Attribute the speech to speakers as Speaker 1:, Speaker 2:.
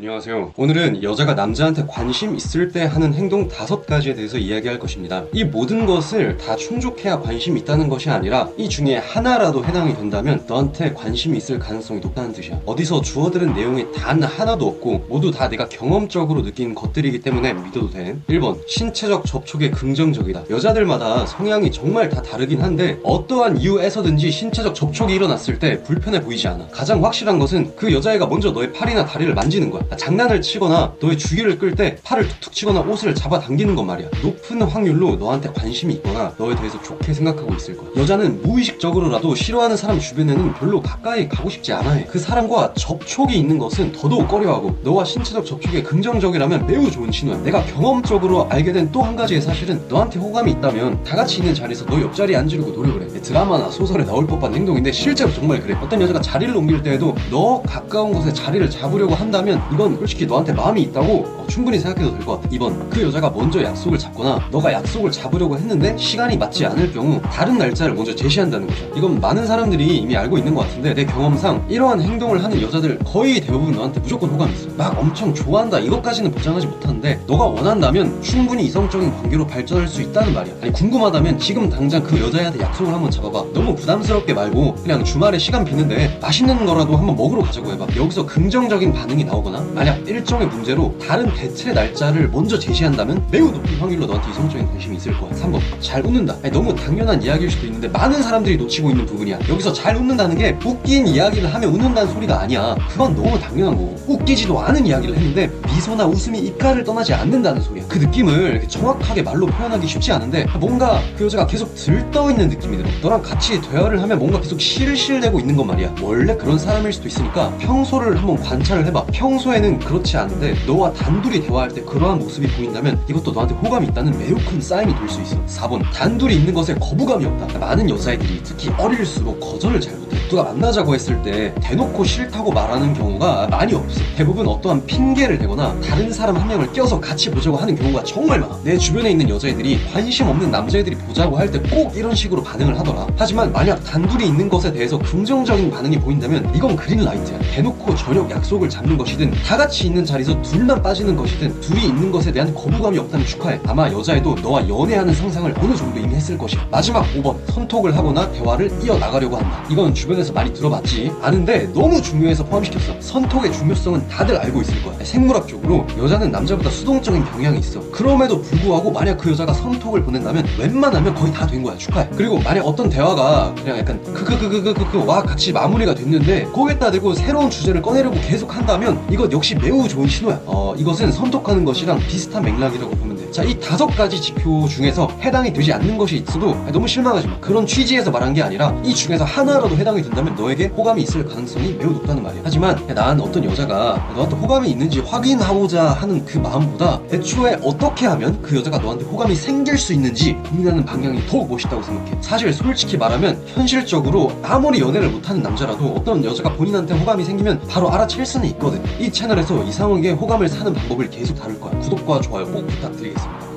Speaker 1: 안녕하세요. 오늘은 여자가 남자한테 관심 있을 때 하는 행동 다섯 가지에 대해서 이야기할 것입니다. 이 모든 것을 다 충족해야 관심 있다는 것이 아니라 이 중에 하나라도 해당이 된다면 너한테 관심이 있을 가능성이 높다는 뜻이야. 어디서 주어들은 내용이 단 하나도 없고 모두 다 내가 경험적으로 느낀 것들이기 때문에 믿어도 돼. 1번. 신체적 접촉에 긍정적이다. 여자들마다 성향이 정말 다 다르긴 한데 어떠한 이유에서든지 신체적 접촉이 일어났을 때 불편해 보이지 않아. 가장 확실한 것은 그 여자애가 먼저 너의 팔이나 다리를 만지는 거야. 장난을 치거나 너의 주의를 끌 때 팔을 툭툭 치거나 옷을 잡아당기는 건 말이야. 높은 확률로 너한테 관심이 있거나 너에 대해서 좋게 생각하고 있을 거야. 여자는 무의식적으로라도 싫어하는 사람 주변에는 별로 가까이 가고 싶지 않아 해. 그 사람과 접촉이 있는 것은 더더욱 꺼려하고 너와 신체적 접촉에 긍정적이라면 매우 좋은 신호야. 내가 경험적으로 알게 된 또 한 가지의 사실은 너한테 호감이 있다면 다 같이 있는 자리에서 너 옆자리에 앉으려고 노력을 해. 드라마나 소설에 나올 법한 행동인데 실제로 정말 그래. 어떤 여자가 자리를 옮길 때에도 너 가까운 곳에 자리를 잡으려고 한다면 이건 솔직히 너한테 마음이 있다고 어, 충분히 생각해도 될 것 같아. 2번 그 여자가 먼저 약속을 잡거나 너가 약속을 잡으려고 했는데 시간이 맞지 않을 경우 다른 날짜를 먼저 제시한다는 거죠. 이건 많은 사람들이 이미 알고 있는 것 같은데 내 경험상 이러한 행동을 하는 여자들 거의 대부분 너한테 무조건 호감이 있어. 막 엄청 좋아한다 이것까지는 보장하지 못하는데 너가 원한다면 충분히 이성적인 관계로 발전할 수 있다는 말이야. 아니 궁금하다면 지금 당장 그 여자애한테 약속을 한번 잡아봐. 너무 부담스럽게 말고 그냥 주말에 시간 비는데 맛있는 거라도 한번 먹으러 가자고 해봐. 여기서 긍정적인 반응이 나오거나 만약 일정의 문제로 다른 대체 날짜를 먼저 제시한다면 매우 높은 확률로 너한테 이성적인 관심이 있을 거야. 3번 잘 웃는다. 아니, 너무 당연한 이야기일 수도 있는데 많은 사람들이 놓치고 있는 부분이야. 여기서 잘 웃는다는 게 웃긴 이야기를 하면 웃는다는 소리가 아니야. 그건 너무 당연한 거고 웃기지도 않은 이야기를 했는데 미소나 웃음이 입가를 떠나지 않는다는 소리야. 그 느낌을 정확하게 말로 표현하기 쉽지 않은데 뭔가 그 여자가 계속 들떠 있는 느낌이 들어. 너랑 같이 대화를 하면 뭔가 계속 실실대고 있는 건 말이야. 원래 그런 사람일 수도 있으니까 평소를 한번 관찰을 해봐. 평소에 는 그렇지 않은데 너와 단둘이 대화할 때 그러한 모습이 보인다면 이것도 너한테 호감이 있다는 매우 큰 사인이 될 수 있어. 4번 단둘이 있는 것에 거부감이 없다. 많은 여자애들이 특히 어릴수록 거절을 잘 못해. 누가 만나자고 했을 때 대놓고 싫다고 말하는 경우가 많이 없어. 대부분 어떠한 핑계를 대거나 다른 사람 한 명을 껴서 같이 보자고 하는 경우가 정말 많아. 내 주변에 있는 여자애들이 관심 없는 남자애들이 보자고 할 때 꼭 이런 식으로 반응을 하더라. 하지만 만약 단둘이 있는 것에 대해서 긍정적인 반응이 보인다면 이건 그린라이트야. 대놓고 저녁 약속을 잡는 것이든 다 같이 있는 자리에서 둘만 빠지는 것이든 둘이 있는 것에 대한 거부감이 없다면 축하해. 아마 여자애도 너와 연애하는 상상을 어느 정도 이미 했을 것이야. 마지막 5번 선톡을 하거나 대화를 이어나가려고 한다. 이건 주변에 서 많이 들어봤지. 아는데 너무 중요해서 포함시켰어. 선톡의 중요성은 다들 알고 있을 거야. 생물학 적으로 여자는 남자보다 수동적인 경향이 있어. 그럼에도 불구하고 만약 그 여자가 선톡을 보낸다면 웬만하면 거의 다 된 거야. 축하해. 그리고 만약 어떤 대화가 그냥 약간 크크크크크크와 같이 마무리가 됐는데 거기에다 대고 새로운 주제를 꺼내려고 계속 한다면 이것 역시 매우 좋은 신호야. 어, 이것은 선톡하는 것이랑 비슷한 맥락이라고 보면 돼. 자, 이 다섯 가지 지표 중에서 해당이 되지 않는 것이 있어도 너무 실망하지 마. 그런 취지에서 말한 게 아니라 이 중에서 하나라도 해당이 된다면 너에게 호감이 있을 가능성이 매우 높다는 말이야. 하지만 야, 난 어떤 여자가 너한테 호감이 있는지 확인하고자 하는 그 마음보다 애초에 어떻게 하면 그 여자가 너한테 호감이 생길 수 있는지 고민하는 방향이 더욱 멋있다고 생각해. 사실 솔직히 말하면 현실적으로 아무리 연애를 못하는 남자라도 어떤 여자가 본인한테 호감이 생기면 바로 알아챌 수는 있거든. 이 채널에서 이상하게 호감을 사는 방법을 계속 다룰 거야. 구독과 좋아요 꼭 부탁드리겠습니다.